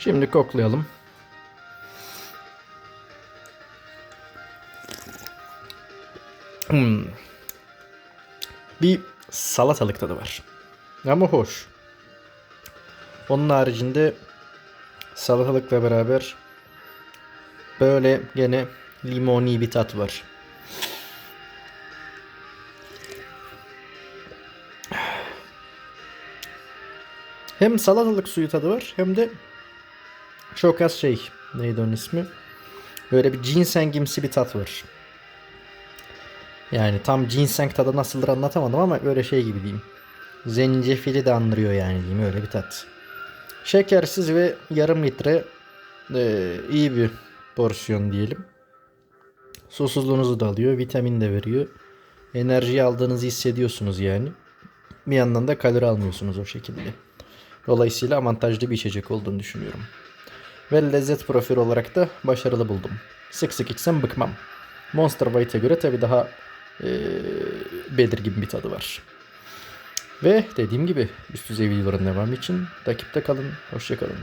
Şimdi koklayalım. Hmm. Bir salatalık tadı var. Ama hoş. Onun haricinde salatalıkla beraber böyle gene limoni bir tat var. Hem salatalık suyu tadı var hem de çok az şey. Neydi onun ismi? Böyle bir ginsengimsi bir tat var. Yani tam ginseng tadı nasıldır anlatamadım ama böyle şey gibi diyeyim. Zencefili de andırıyor yani diyeyim öyle bir tat. Şekersiz ve yarım litre e, iyi bir porsiyon diyelim. Susuzluğunuzu da alıyor, vitamin de veriyor. Enerji aldığınızı hissediyorsunuz yani. Bir yandan da kalori almıyorsunuz o şekilde. Dolayısıyla avantajlı bir içecek olduğunu düşünüyorum. Ve lezzet profili olarak da başarılı buldum. Sık sık içsem bıkmam. Monster White'e göre tabi daha e, belirgin bir tadı var. Ve dediğim gibi üst düzey videoların devamı için takipte kalın. Hoşçakalın.